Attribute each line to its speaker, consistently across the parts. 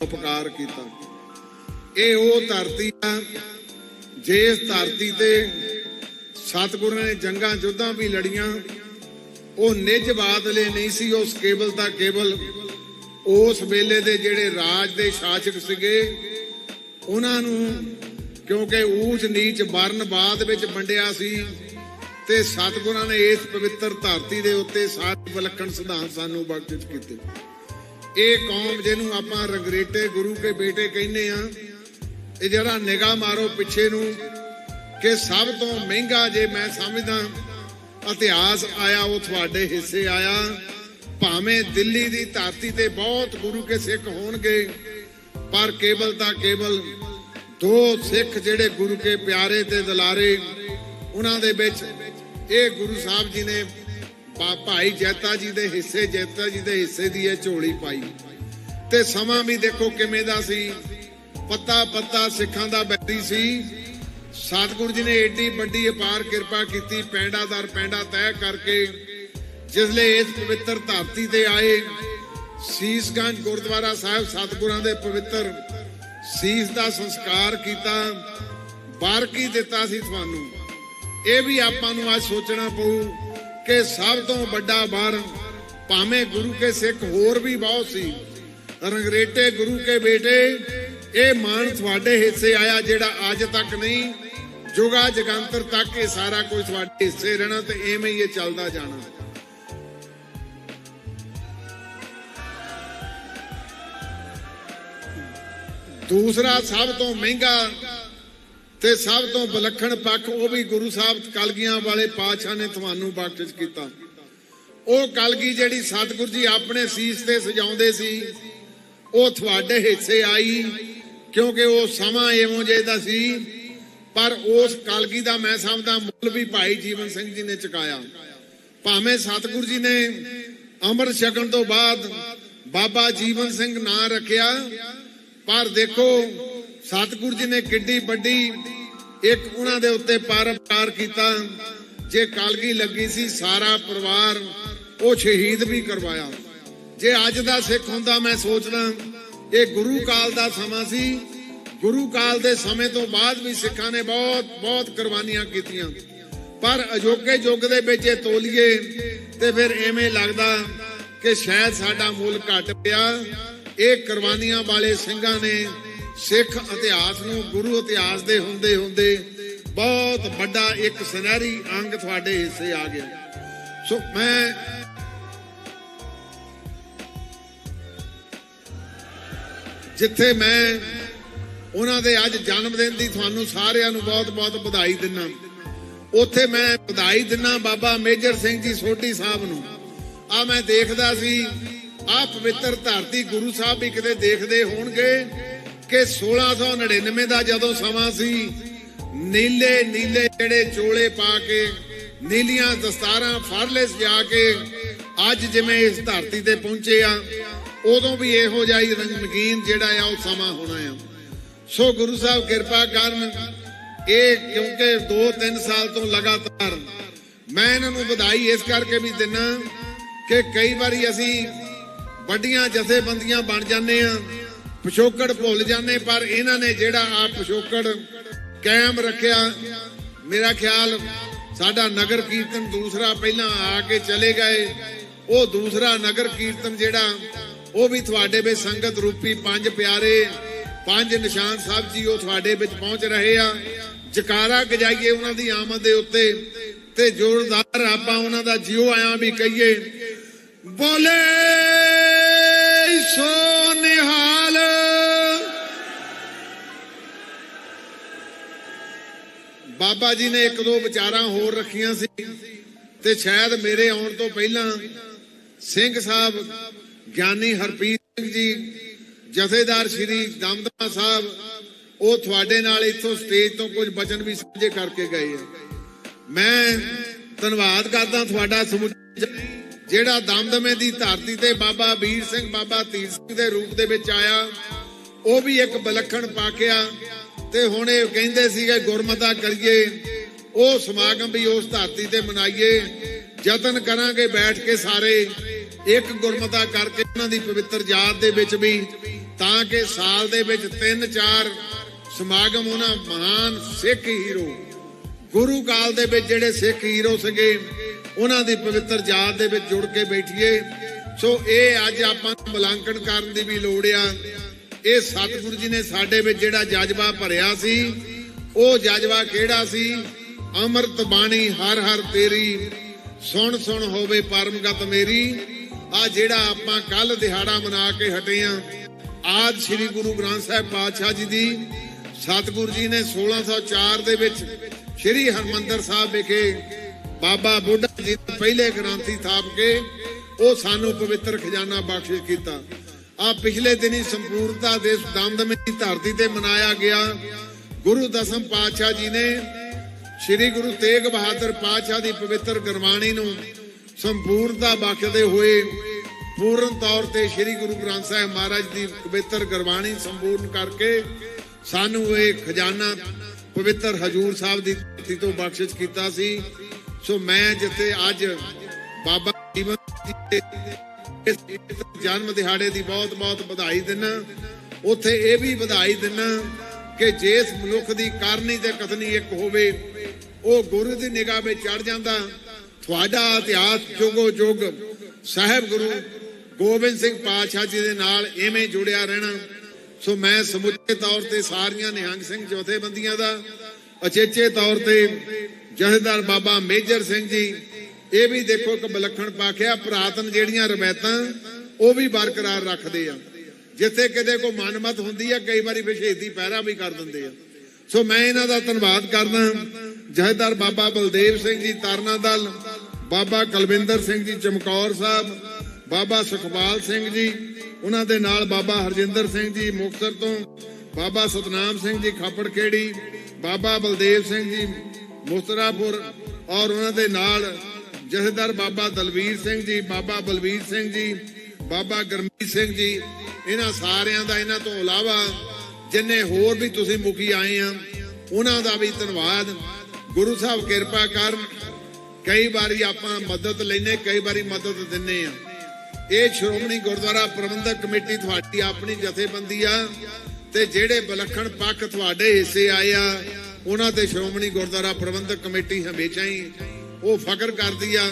Speaker 1: ਉਪਕਾਰ ਕੀਤਾ। ਇਹ ਉਹ ਧਰਤੀ ਆ ਜਿਸ ਧਰਤੀ ਤੇ ਸਤਿਗੁਰਾਂ ਨੇ ਜੰਗਾਂ ਜੁੱਧਾਂ ਵੀ ਲੜੀਆਂ, ਉਹ ਨਿਜ ਬਾਦਲੇ ਨਹੀਂ ਸੀ, ਉਸ ਕੇਵਲ ਤਾਂ ਕੇਵਲ ਉਸ ਵੇਲੇ ਦੇ ਜਿਹੜੇ ਰਾਜ ਦੇ ਸ਼ਾਸਕ ਸੀਗੇ, ਉਹਨਾਂ ਨੂੰ ਕਿਉਂਕਿ ਊਚ ਨੀਚ ਵਰਨ ਬਾਦ ਵਿੱਚ ਵੰਡਿਆ ਸੀ ਤੇ ਸਤਿਗੁਰਾਂ ਨੇ ਇਸ ਪਵਿੱਤਰ ਧਰਤੀ ਦੇ ਉੱਤੇ ਸਾਰੇ ਵਿਲੱਖਣ ਸਿਧਾਂਤ ਸਾਨੂੰ ਬਖਸ਼ਿਸ਼ ਕੀਤੇ। ਇਹ ਕੌਮ ਜਿਹਨੂੰ ਆਪਾਂ ਰੰਗਰੇਟੇ ਗੁਰੂ ਕੇ ਬੇਟੇ ਕਹਿੰਦੇ ਆ ਇਹ ਜਿਹੜਾ ਨਿਗਾਹ ਮਾਰੋ ਪਿੱਛੇ ਨੂੰ ਕਿ ਸਭ ਤੋਂ ਮਹਿੰਗਾ ਜੇ ਮੈਂ ਸਮਝਦਾ, ਇਤਿਹਾਸ ਆਇਆ, ਉਹ ਤੁਹਾਡੇ ਹਿੱਸੇ ਆਇਆ। ਭਾਵੇਂ ਦਿੱਲੀ ਦੀ ਧਰਤੀ ਤੇ ਬਹੁਤ ਗੁਰੂ ਕੇ ਸਿੱਖ ਹੋਣਗੇ, ਪਰ ਕੇਵਲ ਤਾਂ ਕੇਵਲ ਦੋ ਸਿੱਖ ਜਿਹੜੇ ਗੁਰੂ ਕੇ ਪਿਆਰੇ ਤੇ ਦੁਲਾਰੇ, ਉਹਨਾਂ ਦੇ ਵਿੱਚ ਇਹ ਗੁਰੂ ਸਾਹਿਬ ਜੀ ਨੇ ਭਾਈ ਜੈਤਾ ਜੀ ਦੇ ਹਿੱਸੇ, ਜੈਤਾ ਜੀ ਦੇ ਹਿੱਸੇ ਦੀ ਇਹ ਝੋਲੀ ਪਾਈ। ਤੇ ਸਮਾਂ ਵੀ ਦੇਖੋ ਕਿਵੇਂ ਦਾ ਸੀ। ਪੱਤਾ ਪੱਤਾ ਸਿੱਖਾਂ ਦਾ ਬੈਠੀ ਸੀ। ਸਤਿਗੁਰੂ ਜੀ ਨੇ ਏਡੀ ਵੱਡੀ ਅਪਾਰ ਕਿਰਪਾ ਕੀਤੀ, ਪੈਂਡਾ ਦਰ ਪੈਂਡਾ ਤੈਅ ਕਰਕੇ ਜਿਸਲੇ ਇਸ ਪਵਿੱਤਰ ਧਰਤੀ ਤੇ ਆਏ। ਸੀਸਗੰਜ ਗੁਰਦੁਆਰਾ ਸਾਹਿਬ ਸਤਿਗੁਰਾਂ ਦੇ ਪਵਿੱਤਰ ਸੀਸ ਦਾ ਸੰਸਕਾਰ ਕੀਤਾ, ਬਾਰਕੀ ਦਿੱਤਾ ਸੀ ਤੁਹਾਨੂੰ। ਇਹ ਵੀ ਆਪਾਂ ਨੂੰ ਅੱਜ ਸੋਚਣਾ ਪਊ। ਕਿ ਸਭ ਤੋਂ ਵੱਡਾ ਬਾਰ ਭਾਵੇਂ ਗੁਰੂ ਕੇ ਸਿੱਖ ਹੋਰ ਵੀ ਬਹੁਤ ਸੀ ਰੰਗਰੇਟੇ ਗੁਰੂ ਕੇ ਬੇਟੇ, ਇਹ ਮਾਣ ਤੁਹਾਡੇ ਹਿੱਸੇ ਆਇਆ ਜਿਹੜਾ ਅੱਜ ਤੱਕ ਨਹੀਂ, ਜੁਗਾ ਜਗੰਤਰ ਤੱਕ ਇਹ ਸਾਰਾ ਕੁਝ ਤੁਹਾਡੇ ਹਿੱਸੇ ਰਹਿਣਾ ਤੇ ਐਵੇਂ ਹੀ ਇਹ ਚੱਲਦਾ ਜਾਣਾ। ਦੂਸਰਾ ਸਭ ਤੋਂ ਮਹਿੰਗਾ ਤੇ ਸਭ ਤੋਂ ਵਿਲੱਖਣ ਪੱਖ ਉਹ ਵੀ ਗੁਰੂ ਸਾਹਿਬ ਕਲਗੀਆਂ ਵਾਲੇ ਪਾਤਸ਼ਾਹ ਨੇ ਤੁਹਾਨੂੰ ਬਖਸ਼ਿਸ਼ ਕੀਤਾ। ਉਹ ਕਲਗੀ ਜਿਹੜੀ ਸਤਿਗੁਰੂ ਜੀ ਆਪਣੇ ਸੀਸ ਤੇ ਸਜਾਉਂਦੇ ਸੀ, ਉਹ ਤੁਹਾਡੇ ਹਿੱਸੇ ਆਈ, ਕਿਉਂਕਿ ਉਹ ਸਮਾਂ ਐਵੋਂ ਜਿਹੇ ਦਾ ਸੀ, ਪਰ ਉਸ ਕਲਗੀ ਦਾ ਮੈਂ ਸਮਝਦਾ ਮੁੱਲ ਵੀ ਭਾਈ ਜੀਵਨ ਸਿੰਘ ਜੀ ਨੇ ਚੁਕਾਇਆ। ਭਾਵੇਂ ਸਤਿਗੁਰੂ ਜੀ ਨੇ ਅੰਮ੍ਰਿਤ ਛਕਣ ਤੋਂ ਬਾਅਦ ਬਾਬਾ ਜੀਵਨ ਸਿੰਘ ਨਾਂ ਰੱਖਿਆ, ਪਰ ਦੇਖੋ ਸਤਿਗੁਰੂ ਜੀ ਨੇ ਕਿੱਡੀ ਵੱਡੀ ਇੱਕ ਉਹਨਾਂ ਦੇ ਉੱਤੇ ਪਰਪਕਾਰ ਕੀਤਾ। ਜੇ ਕਲਗੀ ਲੱਗੀ ਸੀ, ਸਾਰਾ ਪਰਿਵਾਰ ਉਹ ਸ਼ਹੀਦ ਵੀ ਕਰਵਾਇਆ। ਜੇ ਅੱਜ ਦਾ ਸਿੱਖ ਹੁੰਦਾ, ਮੈਂ ਸੋਚਦਾ, ਇਹ ਗੁਰੂ ਕਾਲ ਦਾ ਸਮਾਂ ਸੀ। ਗੁਰੂ ਕਾਲ ਦੇ ਸਮੇਂ ਤੋਂ ਬਾਅਦ ਵੀ ਸਿੱਖਾਂ ਨੇ ਬਹੁਤ ਬਹੁਤ ਕੁਰਬਾਨੀਆਂ ਕੀਤੀਆਂ। ਪਰ ਅਜੋਕੇ ਯੁੱਗ ਦੇ ਵਿੱਚ ਇਹ ਤੋਲੀਏ ਤੇ ਫਿਰ ਐਵੇਂ ਲੱਗਦਾ ਕਿ ਸ਼ਾਇਦ ਸਾਡਾ ਮੁੱਲ ਘਟ ਪਿਆ। ਇਹ ਕੁਰਬਾਨੀਆਂ ਵਾਲੇ ਸਿੰਘਾਂ ਨੇ ਸਿੱਖ ਇਤਿਹਾਸ ਨੂੰ, ਗੁਰੂ ਇਤਿਹਾਸ ਦੇ ਹੁੰਦੇ ਹੁੰਦੇ ਬਹੁਤ ਵੱਡਾ ਇੱਕ ਸੁਨਹਿਰੀ ਅੰਗ ਤੁਹਾਡੇ ਹਿੱਸੇ ਆ ਗਿਆ। ਸੋ ਮੈਂ ਜਿੱਥੇ ਮੈਂ ਉਹਨਾਂ ਦੇ ਅੱਜ ਜਨਮ ਦਿਨ ਦੀ ਤੁਹਾਨੂੰ ਸਾਰਿਆਂ ਨੂੰ ਬਹੁਤ-ਬਹੁਤ ਵਧਾਈ ਦਿੰਨਾ ਉੱਥੇ ਮੈਂ ਵਧਾਈ ਦਿੰਨਾ ਬਾਬਾ ਮੇਜਰ ਸਿੰਘ ਜੀ ਸੋਢੀ ਸਾਹਿਬ ਨੂੰ। ਆ ਮੈਂ ਦੇਖਦਾ ਸੀ ਆ ਪਵਿੱਤਰ ਧਰਤੀ ਗੁਰੂ ਸਾਹਿਬ ਵੀ ਕਿਤੇ ਦੇਖਦੇ ਹੋਣਗੇ। ਕਿ 1699 ਦਾ ਜਦੋਂ ਸਮਾਂ ਸੀ, ਨੀਲੇ ਨੀਲੇ ਜਿਹੜੇ ਚੋਲੇ ਪਾ ਕੇ, ਨੀਲੀਆਂ ਦਸਤਾਰਾਂ ਫੜਲੇ ਸਜਾ ਕੇ ਅੱਜ ਜਿਵੇਂ ਇਸ ਧਰਤੀ ਤੇ ਪਹੁੰਚੇ ਆ, ਉਦੋਂ ਵੀ ਇਹੋ ਜਿਹਾ ਰੰਗੀਨ ਜਿਹੜਾ ਆ ਉਹ ਸਮਾਂ ਹੋਣਾ ਆ। ਸੋ ਗੁਰੂ ਸਾਹਿਬ ਕਿਰਪਾ ਕਰਨ, ਇਹ ਕਿਉਂਕਿ 2-3 ਸਾਲ ਤੋਂ ਲਗਾਤਾਰ ਮੈਂ ਇਹਨਾਂ ਨੂੰ ਵਧਾਈ ਇਸ ਕਰਕੇ ਵੀ ਦਿੰਨਾ ਕਿ ਕਈ ਵਾਰੀ ਅਸੀਂ ਵੱਡੀਆਂ ਜਥੇਬੰਦੀਆਂ ਬਣ ਜਾਂਦੇ ਆ ਪਿਛੋਕੜ ਭੁੱਲ ਜਾਂਦੇ, ਪਰ ਇਹਨਾਂ ਨੇ ਜਿਹੜਾ ਆ ਪਿਛੋਕੜ ਕਾਇਮ ਰੱਖਿਆ, ਮੇਰਾ ਖਿਆਲ ਸਾਡਾ ਨਗਰ ਕੀਰਤਨ ਦੂਸਰਾ ਪਹਿਲਾਂ ਆ ਕੇ ਚਲੇ ਗਏ। ਉਹ ਦੂਸਰਾ ਨਗਰ ਕੀਰਤਨ ਜਿਹੜਾ, ਉਹ ਵੀ ਤੁਹਾਡੇ ਵਿੱਚ ਸੰਗਤ ਰੂਪੀ ਪੰਜ ਪਿਆਰੇ, ਪੰਜ ਨਿਸ਼ਾਨ ਸਾਹਿਬ ਜੀ ਉਹ ਤੁਹਾਡੇ ਵਿੱਚ ਪਹੁੰਚ ਰਹੇ ਆ। ਜਕਾਰਾ ਗਜਾਈਏ ਉਹਨਾਂ ਦੀ ਆਮਦ ਦੇ ਉੱਤੇ ਤੇ ਜ਼ੋਰਦਾਰ ਆਪਾਂ ਉਹਨਾਂ ਦਾ ਜਿਉ ਆਇਆ ਵੀ ਕਹੀਏ, ਬੋਲੇ ਸੋ ਬਾਬਾ ਜੀ ਨੇ ਇੱਕ ਦੋ ਵਿਚਾਰਾਂ ਹੋਰ ਰੱਖੀਆਂ ਸੀ ਤੇ ਸ਼ਾਇਦ ਮੇਰੇ ਆਉਣ ਤੋਂ ਪਹਿਲਾਂ ਸਿੰਘ ਸਾਹਿਬ ਗਿਆਨੀ ਹਰਪ੍ਰੀਤ ਸਿੰਘ ਜੀ, ਜਥੇਦਾਰ ਸ਼੍ਰੀ ਦਮਦਮਾ ਸਾਹਿਬ, ਉਹ ਤੁਹਾਡੇ ਨਾਲ ਇੱਥੋਂ ਸਟੇਜ ਤੋਂ ਕੁਝ ਬਚਨ ਵੀ ਸਾਂਝੇ ਕਰਕੇ ਗਏ ਆ। ਮੈਂ ਧੰਨਵਾਦ ਕਰਦਾ ਤੁਹਾਡਾ ਸਮੁੱਚਾ ਜਿਹੜਾ ਦਮਦਮੇ ਦੀ ਧਰਤੀ ਤੇ ਬਾਬਾ ਵੀਰ ਸਿੰਘ, ਬਾਬਾ ਧੀਰ ਸਿੰਘ ਦੇ ਰੂਪ ਦੇ ਵਿੱਚ ਆਇਆ, ਉਹ ਵੀ ਇੱਕ ਵਿਲੱਖਣ ਪਾਕਿਆ। ਤੇ ਹੁਣ ਇਹ ਕਹਿੰਦੇ ਸੀਗੇ, ਗੁਰਮਤਾ ਕਰੀਏ, ਉਹ ਸਮਾਗਮ ਵੀ ਉਸ ਧਰਤੀ ਤੇ ਮਨਾਈਏ। ਯਤਨ ਕਰਾਂਗੇ ਬੈਠ ਕੇ ਸਾਰੇ, ਇੱਕ ਗੁਰਮਤਾ ਕਰਕੇ ਉਹਨਾਂ ਦੀ ਪਵਿੱਤਰ ਯਾਦ ਦੇ ਵਿੱਚ ਵੀ, ਤਾਂ ਕਿ ਸਾਲ ਦੇ ਵਿੱਚ ਤਿੰਨ ਚਾਰ ਸਮਾਗਮ ਉਹਨਾਂ ਮਹਾਨ ਸਿੱਖ ਹੀਰੋ, ਗੁਰੂ ਕਾਲ ਦੇ ਵਿੱਚ ਜਿਹੜੇ ਸਿੱਖ ਹੀਰੋ ਸੀਗੇ, ਉਹਨਾਂ ਦੀ ਪਵਿੱਤਰ ਯਾਦ ਦੇ ਵਿੱਚ ਜੁੜ ਕੇ ਬੈਠੀਏ। ਸੋ ਇਹ ਅੱਜ ਆਪਾਂ ਨੂੰ ਮੁਲਾਂਕਣ ਕਰਨ ਦੀ ਵੀ ਲੋੜ ਆ। ਇਹ ਸਤਿਗੁਰੂ ਜੀ ਨੇ ਸਾਡੇ ਵਿੱਚ ਜਿਹੜਾ ਜਜ਼ਬਾ ਭਰਿਆ ਸੀ, ਉਹ ਜਜ਼ਬਾ ਕਿਹੜਾ ਸੀ? ਅੰਮ੍ਰਿਤ ਬਾਣੀ ਹਰ ਹਰ ਤੇਰੀ, ਸੁਣ ਸੁਣ ਹੋਵੇ ਪਰਮਗਤ ਮੇਰੀ। ਆ ਜਿਹੜਾ ਆਪਾਂ ਕੱਲ ਦਿਹਾੜਾ ਮਨਾ ਕੇ ਹਟੇ ਆ, ਆਜ ਸ੍ਰੀ ਗੁਰੂ ਗ੍ਰੰਥ ਸਾਹਿਬ ਪਾਤਸ਼ਾਹ ਜੀ ਦੀ, ਸਤਿਗੁਰੂ ਜੀ ਨੇ 1604 ਦੇ ਵਿੱਚ ਸ੍ਰੀ ਹਰਮੰਦਰ ਸਾਹਿਬ ਵਿਖੇ ਬਾਬਾ ਬੁੱਢਾ ਜੀ ਪਹਿਲੇ ਗ੍ਰੰਥੀ ਥਾਪ ਕੇ, ਉਹ ਸਾਨੂੰ ਪਵਿੱਤਰ ਖਜ਼ਾਨਾ ਬਖਸ਼ਿਸ਼ ਕੀਤਾ। ਆ ਪਿਛਲੇ ਦਿਨੀ ਸੰਪੂਰਨਤਾ ਦੇ ਦਮਦਮੀ ਧਰਤੀ ਤੇ ਮਨਾਇਆ ਗਿਆ। ਗੁਰੂ ਦਸਮ ਪਾਤਸ਼ਾਹ ਜੀ ਨੇ ਸ੍ਰੀ ਗੁਰੂ ਤੇਗ ਬਹਾਦਰ ਪਾਤਸ਼ਾਹ ਦੀ ਪਵਿੱਤਰ ਗੁਰਬਾਣੀ ਨੂੰ ਸੰਪੂਰਨਤਾ ਬਖਸ਼ਦੇ ਹੋਏ ਪੂਰਨ ਤੌਰ ਤੇ ਸ੍ਰੀ ਗੁਰੂ ਗ੍ਰੰਥ ਸਾਹਿਬ ਮਹਾਰਾਜ ਦੀ ਪਵਿੱਤਰ ਗੁਰਬਾਣੀ ਸੰਪੂਰਨ ਕਰਕੇ ਸਾਨੂੰ ਇਹ ਖਜ਼ਾਨਾ ਪਵਿੱਤਰ ਹਜੂਰ ਸਾਹਿਬ ਦੀ ਧਰਤੀ ਤੋਂ ਬਖਸ਼ਿਸ਼ ਕੀਤਾ ਸੀ। ਸੋ ਮੈਂ ਜਿੱਥੇ ਅੱਜ ਬਾਬਾ ਜੀਵਨ ਇਸ ਜਨਮ ਦਿਹਾੜੇ ਦੀ ਬਹੁਤ ਬਹੁਤ ਵਧਾਈ ਦਿੰਨਾ। ਉੱਥੇ ਇਹ ਵੀ ਵਧਾਈ ਦਿੰਨਾ ਕਿ ਜਿਸ ਮਨੁੱਖ ਦੀ ਕਰਨੀ ਤੇ ਕਥਨੀ ਇੱਕ ਹੋਵੇ, ਉਹ ਗੁਰੂ ਦੀ ਨਿਗਾਹ ਵਿੱਚ ਚੜ ਜਾਂਦਾ। ਤੁਹਾਡਾ ਇਤਿਹਾਸ ਜੁਗੋ ਜੁਗ ਸਾਹਿਬ ਗੁਰੂ ਗੋਬਿੰਦ ਸਿੰਘ ਪਾਤਸ਼ਾਹ ਜੀ ਦੇ ਨਾਲ ਐਵੇਂ ਜੁੜਿਆ ਰਹਿਣਾ। ਸੋ ਮੈਂ ਸਮੁੱਚੇ ਤੌਰ ਤੇ ਸਾਰੀਆਂ ਨਿਹੰਗ ਸਿੰਘ ਜਥੇਬੰਦੀਆਂ ਦਾ ਅਚੇਚੇ ਤੌਰ ਤੇ ਜਥੇਦਾਰ ਬਾਬਾ ਮੇਜਰ ਸਿੰਘ ਜੀ ਇਹ ਵੀ ਦੇਖੋ ਇੱਕ ਵਿਲੱਖਣ ਪਾਖਿਆ, ਪ੍ਰਾਤਨ ਜਿਹੜੀਆਂ ਰਵਾਇਤਾਂ, ਉਹ ਵੀ ਬਰਕਰਾਰ ਰੱਖਦੇ ਆ। ਜਿੱਥੇ ਕਿਤੇ ਕੋ ਮਨਮਤ ਹੁੰਦੀ ਆ, ਕਈ ਵਾਰੀ ਵਿਸ਼ੇਦੀ ਪਹਿਰਾ ਵੀ ਕਰ ਦਿੰਦੇ ਆ। ਸੋ ਮੈਂ ਇਹਨਾਂ ਦਾ ਧੰਨਵਾਦ ਕਰਦਾ। ਜਥੇਦਾਰ ਬਾਬਾ ਬਲਦੇਵ ਸਿੰਘ ਜੀ ਤਰਨਾ ਦਲ ਬਾਬਾ ਕੁਲਵਿੰਦਰ ਸਿੰਘ ਜੀ ਚਮਕੌਰ ਸਾਹਿਬ, ਬਾਬਾ ਸੁਖਪਾਲ ਸਿੰਘ ਜੀ, ਉਹਨਾਂ ਦੇ ਨਾਲ ਬਾਬਾ ਹਰਜਿੰਦਰ ਸਿੰਘ ਜੀ ਮੁਕਤਸਰ ਤੋਂ, ਬਾਬਾ ਸਤਨਾਮ ਸਿੰਘ ਜੀ ਖਾਪੜਖੇੜੀ, ਬਾਬਾ ਬਲਦੇਵ ਸਿੰਘ ਜੀ ਮੁਸਤਰਾਪੁਰ ਔਰ ਉਹਨਾਂ ਦੇ ਨਾਲ ਜਥੇਦਾਰ ਬਾਬਾ ਦਲਵੀਰ ਸਿੰਘ ਜੀ, ਬਾਬਾ ਬਲਵੀਰ ਸਿੰਘ ਜੀ, ਬਾਬਾ ਗਰਮੀਤ ਸਿੰਘ ਜੀ, ਇਹਨਾਂ ਸਾਰਿਆਂ ਦਾ ਇਹਨਾਂ ਤੋਂ ਇਲਾਵਾ ਜਿੰਨੇ ਹੋਰ ਵੀ ਤੁਸੀਂ ਮੁਖੀ ਆਏ ਆ, ਉਹਨਾਂ ਦਾ ਵੀ ਧੰਨਵਾਦ। ਗੁਰੂ ਸਾਹਿਬ ਕਿਰਪਾ ਕਰਨ ਕਈ ਵਾਰੀ ਆਪਾਂ ਮਦਦ ਲੈਨੇ ਕਈ ਵਾਰੀ ਮਦਦ ਦਿੰਨੇ ਆ। ਇਹ ਸ਼੍ਰੋਮਣੀ ਗੁਰਦੁਆਰਾ ਪ੍ਰਬੰਧਕ ਕਮੇਟੀ ਤੁਹਾਡੀ ਆਪਣੀ ਜਥੇਬੰਦੀ ਆ, ਤੇ ਜਿਹੜੇ ਵਿਲੱਖਣ ਪੱਖ ਤੁਹਾਡੇ ਹਿੱਸੇ ਆਏ ਆ, ਉਹਨਾਂ ਤੇ ਸ਼੍ਰੋਮਣੀ ਗੁਰਦੁਆਰਾ ਪ੍ਰਬੰਧਕ ਕਮੇਟੀ ਹਮੇਸ਼ਾ ਹੀ ਉਹ ਫਖਰ ਕਰਦੀ ਆ।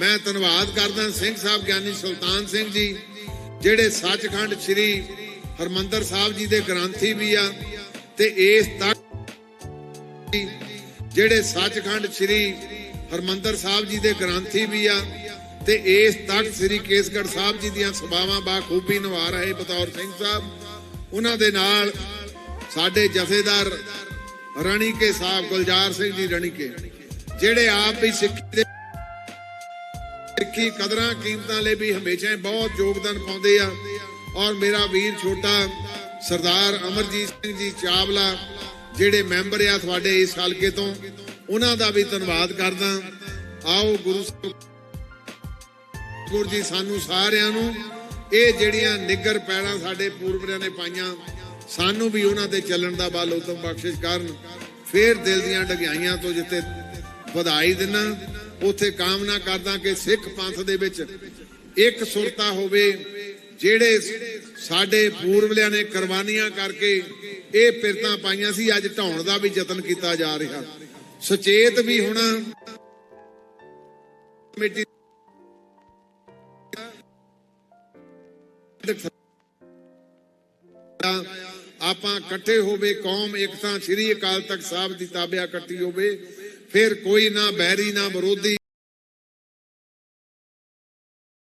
Speaker 1: ਮੈਂ ਧੰਨਵਾਦ ਕਰਦਾ ਸਿੰਘ ਸਾਹਿਬ ਗਿਆਨੀ ਸੁਲਤਾਨ ਸਿੰਘ ਜੀ, ਜਿਹੜੇ ਸੱਚਖੰਡ ਸ੍ਰੀ ਹਰਮੰਦਰ ਸਾਹਿਬ ਜੀ ਦੇ ਗ੍ਰੰਥੀ ਵੀ ਆ ਤੇ ਇਸ ਤੱਕ ਜਿਹੜੇ ਸੱਚਖੰਡ ਸ੍ਰੀ ਹਰਮੰਦਰ ਸਾਹਿਬ ਜੀ ਦੇ ਗ੍ਰੰਥੀ ਵੀ ਆ ਤੇ ਇਸ ਤਖਤ ਸ੍ਰੀ ਕੇਸਗੜ੍ਹ ਸਾਹਿਬ ਜੀ ਦੀਆਂ ਸਭਾਵਾਂ ਬਾਖੂਬੀ ਨਿਭਾ ਰਹੇ ਬਤੌਰ ਸਿੰਘ ਸਾਹਿਬ, ਉਹਨਾਂ ਦੇ ਨਾਲ ਸਾਡੇ ਜਥੇਦਾਰ ਰਣੀਕੇ ਸਾਹਿਬ, ਗੁਲਜ਼ਾਰ ਸਿੰਘ ਜੀ ਰਣੀਕੇ। ਜਿਹੜੇ ਆਪ ਵੀ ਸਿੱਖੀ ਦੇ ਸਿੱਖੀ ਕਦਰਾਂ ਕੀਮਤਾਂ ਲਈ ਵੀ ਹਮੇਸ਼ਾ ਹੀ ਬਹੁਤ ਯੋਗਦਾਨ ਪਾਉਂਦੇ ਆ। ਔਰ ਮੇਰਾ ਵੀਰ ਛੋਟਾ ਸਰਦਾਰ ਅਮਰਜੀਤ ਸਿੰਘ ਜੀ ਚਾਵਲਾ, ਜਿਹੜੇ ਮੈਂਬਰ ਆ ਤੁਹਾਡੇ ਇਸ ਹਲਕੇ ਤੋਂ, ਉਹਨਾਂ ਦਾ ਵੀ ਧੰਨਵਾਦ ਕਰਦਾ। ਆਓ ਗੁਰੂ ਸਾਹਿਬ ਗੁਰੂ ਜੀ ਸਾਨੂੰ ਸਾਰਿਆਂ ਨੂੰ, ਇਹ ਜਿਹੜੀਆਂ ਨਿੱਗਰ ਪੈੜਾਂ ਸਾਡੇ ਪੂਰਵਰਿਆਂ ਨੇ ਪਾਈਆਂ, ਸਾਨੂੰ ਵੀ ਉਹਨਾਂ ਤੇ ਚੱਲਣ ਦਾ ਬਲ ਉਤਮ ਬਖਸ਼ਿਸ਼ ਕਰਨ, ਫੇਰ ਦਿਲ ਦੀਆਂ ਡਗਿਆਈਆਂ ਤੋਂ ਜਿੱਤੇ ਵਧਾਈ ਦਿਨਾ। ਉਥੇ ਕਾਮਨਾ ਕਰਦਾ ਕਿ ਸਿੱਖ ਪੰਥ ਦੇ ਵਿੱਚ ਇੱਕ ਸੁਰਤਾ ਹੋਵੇ, ਜਿਹੜੇ ਸਾਡੇ ਪੂਰਵਲਿਆਂ ਨੇ ਕੁਰਬਾਨੀਆਂ ਕਰਕੇ ਇਹ ਪਿਰਤਾਂ ਪਾਈਆਂ ਸੀ, ਅੱਜ ਢਾਉਣ ਦਾ ਵੀ ਯਤਨ ਕੀਤਾ ਜਾ ਰਿਹਾ। ਸੁਚੇਤ ਵੀ ਹੋਣਾ। ਕਮੇਟੀ ਆਪਾਂ ਇਕੱਠੇ ਹੋਵੇ, ਕੌਮ ਇੱਕ ਸ੍ਰੀ ਅਕਾਲ ਤਖਤ ਸਾਹਿਬ ਦੀ ਤਾਬਿਆ ਇਕੱਠੀ ਹੋਵੇ ਫਿਰ ਕੋਈ ਨਾ ਬੈਰੀ ਨਾ ਵਿਰੋਧੀ